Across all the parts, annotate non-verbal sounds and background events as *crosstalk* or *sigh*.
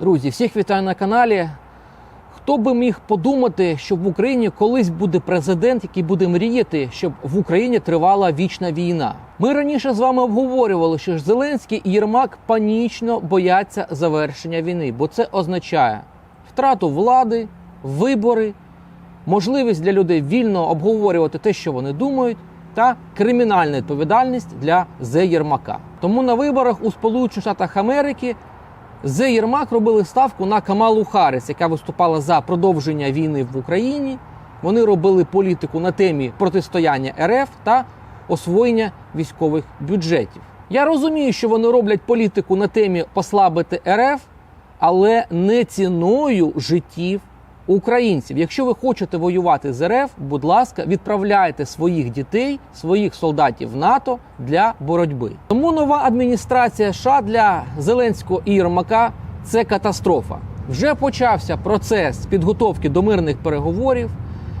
Друзі, всіх вітаю на каналі. Хто би міг подумати, що в Україні колись буде президент, який буде мріяти, щоб в Україні тривала вічна війна? Ми раніше з вами обговорювали, що ж Зеленський і Єрмак панічно бояться завершення війни, бо це означає втрату влади, вибори, можливість для людей вільно обговорювати те, що вони думають, та кримінальна відповідальність для Зе Єрмака. Тому на виборах у Сполучених Штатах Америки Зе Єрмак робили ставку на Камалу Харріс, яка виступала за продовження війни в Україні. Вони робили політику на темі протистояння РФ та освоєння військових бюджетів. Я розумію, що вони роблять політику на темі послабити РФ, але не ціною життів українців. Якщо ви хочете воювати з РФ, будь ласка, відправляйте своїх дітей, своїх солдатів в НАТО для боротьби. Тому нова адміністрація США для Зеленського і Єрмака це катастрофа. Вже почався процес підготовки до мирних переговорів.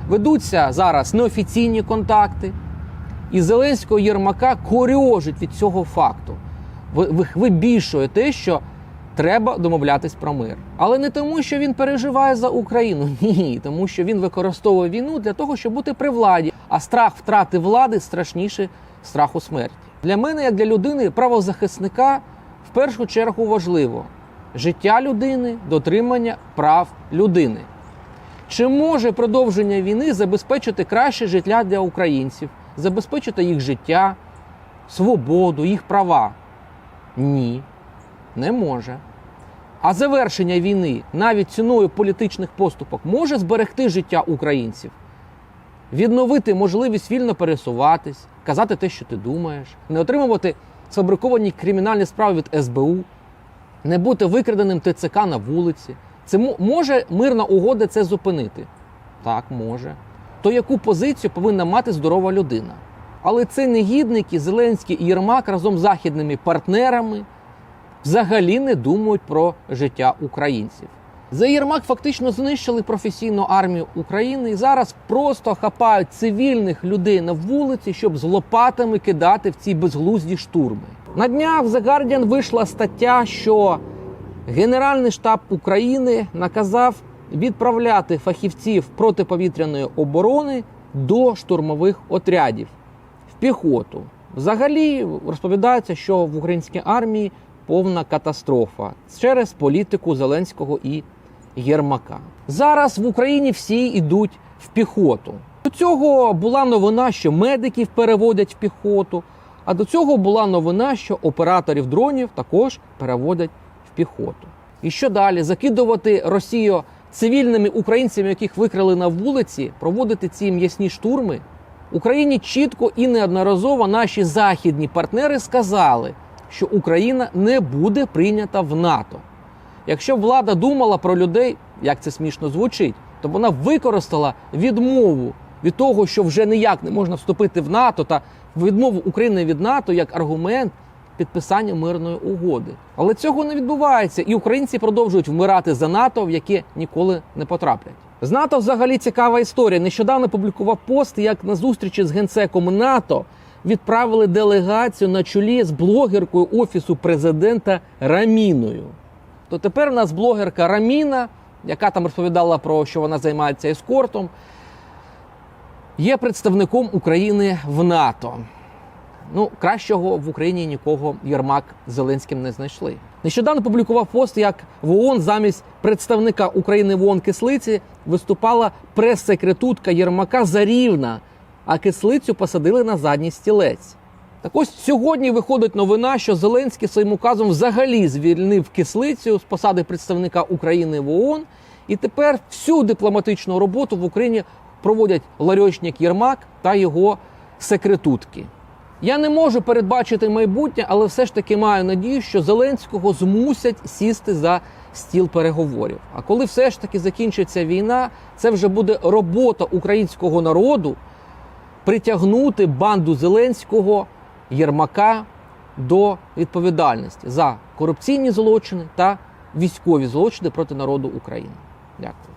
Ведуться зараз неофіційні контакти. І Зеленського Єрмака корьожить від цього факту. Ви- ви- Вибільшує те, що треба домовлятись про мир. Але не тому, що він переживає за Україну. *laughs* Ні, тому що він використовує війну для того, щоб бути при владі. А страх втрати влади страшніше страху смерті. Для мене, як для людини, правозахисника, в першу чергу важливо життя людини, дотримання прав людини. Чи може продовження війни забезпечити краще життя для українців, забезпечити їх життя, свободу, їх права? Ні, не може. А завершення війни навіть ціною політичних поступок може зберегти життя українців, відновити можливість вільно пересуватись, казати те, що ти думаєш, не отримувати сфабриковані кримінальні справи від СБУ, не бути викраденим ТЦК на вулиці. Це може мирна угода це зупинити? Так, може. То яку позицію повинна мати здорова людина? Але це негідники Зеленський і Єрмак разом з західними партнерами взагалі не думають про життя українців. За Єрмак фактично знищили професійну армію України і зараз просто хапають цивільних людей на вулиці, щоб з лопатами кидати в ці безглузді штурми. На днях в The Guardian вийшла стаття, що Генеральний штаб України наказав відправляти фахівців протиповітряної оборони до штурмових отрядів в піхоту. Взагалі розповідається, що в українській армії повна катастрофа через політику Зеленського і Єрмака. Зараз в Україні всі йдуть в піхоту. До цього була новина, що медиків переводять в піхоту. А до цього була новина, що операторів дронів також переводять в піхоту. І що далі? Закидувати Росію цивільними українцями, яких викрали на вулиці, проводити ці м'ясні штурми. Україні чітко і неодноразово наші західні партнери сказали, що Україна не буде прийнята в НАТО. Якщо влада думала про людей, як це смішно звучить, то вона використала відмову від того, що вже ніяк не можна вступити в НАТО, та відмову України від НАТО як аргумент підписання мирної угоди. Але цього не відбувається, і українці продовжують вмирати за НАТО, в яке ніколи не потраплять. З НАТО взагалі цікава історія. Нещодавно публікував пост, як на зустрічі з генсеком НАТО відправили делегацію на чолі з блогеркою офісу президента Раміною. То тепер у нас блогерка Раміна, яка там розповідала про що вона займається ескортом, є представником України в НАТО. Ну, кращого в Україні нікого Єрмак Зеленським не знайшли. Нещодавно публікував пост, як в ООН замість представника України в ООН кислиці виступала прес-секретутка Єрмака Зарівна, а кислицю посадили на задній стілець. Так ось сьогодні виходить новина, що Зеленський своїм указом взагалі звільнив кислицю з посади представника України в ООН, і тепер всю дипломатичну роботу в Україні проводять ларьочник Єрмак та його секретутки. Я не можу передбачити майбутнє, але все ж таки маю надію, що Зеленського змусять сісти за стіл переговорів. А коли все ж таки закінчиться війна, це вже буде робота українського народу притягнути банду Зеленського Єрмака до відповідальності за корупційні злочини та військові злочини проти народу України. Дякую.